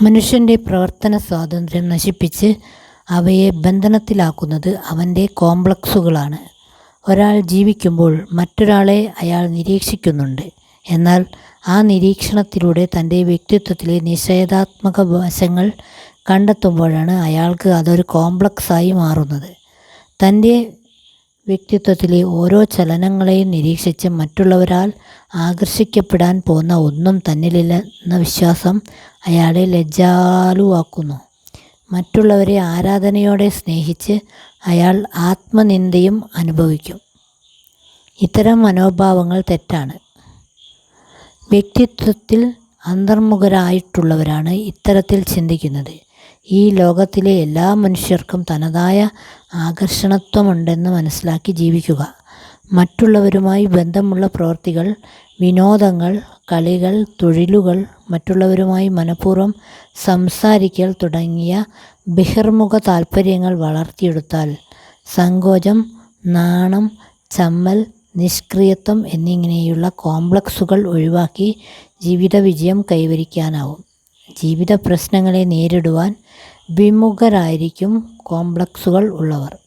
മനുഷ്യന്റെ പ്രവർത്തന സ്വാതന്ത്ര്യം നശിപ്പിച്ച് അവയെ ബന്ധനത്തിലാക്കുന്നത് അവന്റെ കോംപ്ലക്സുകളാണ്. ഒരാൾ ജീവിക്കുമ്പോൾ മറ്റൊരാളെ അയാൾ നിരീക്ഷിക്കുന്നുണ്ട്. എന്നാൽ ആ നിരീക്ഷണത്തിലൂടെ തന്റെ വ്യക്തിത്വത്തിലെ നിഷേധാത്മക വശങ്ങൾ കണ്ടെത്തുമ്പോഴാണ് അയാൾക്ക് അതൊരു കോംപ്ലക്സായി മാറുന്നത്. തന്റെ വ്യക്തിത്വത്തിലെ ഓരോ ചലനങ്ങളെയും നിരീക്ഷിച്ച് മറ്റുള്ളവരാൽ ആകർഷിക്കപ്പെടാൻ പോന്ന ഒന്നും തന്നിലില്ലെന്ന വിശ്വാസം അയാളെ ലജ്ജാലുവാക്കുന്നു. മറ്റുള്ളവരെ ആരാധനയോടെ സ്നേഹിച്ച് അയാൾ ആത്മനിന്ദയും അനുഭവിക്കും. ഇത്തരം മനോഭാവങ്ങൾ തെറ്റാണ്. വ്യക്തിത്വത്തിൽ അന്തർമുഖരായിട്ടുള്ളവരാണ് ഇത്തരത്തിൽ ചിന്തിക്കുന്നത്. ഈ ലോകത്തിലെ എല്ലാ മനുഷ്യർക്കും തനതായ ആകർഷണത്വമുണ്ടെന്ന് മനസ്സിലാക്കി ജീവിക്കുക. മറ്റുള്ളവരുമായി ബന്ധമുള്ള പ്രവൃത്തികൾ, വിനോദങ്ങൾ, കളികൾ, തൊഴിലുകൾ, മറ്റുള്ളവരുമായി മനഃപൂർവം സംസാരിക്കൽ തുടങ്ങിയ ബഹിർമുഖ താൽപര്യങ്ങൾ വളർത്തിയെടുത്താൽ സങ്കോചം, നാണം, ചമ്മൽ, നിഷ്ക്രിയത്വം എന്നിങ്ങനെയുള്ള കോംപ്ലക്സുകൾ ഒഴിവാക്കി ജീവിത വിജയം കൈവരിക്കാനാവും. ജീവിതപ്രശ്നങ്ങളെ നേരിടുവാൻ വിമുഖരായിരിക്കും കോംപ്ലക്സുകൾ ഉള്ളവർ.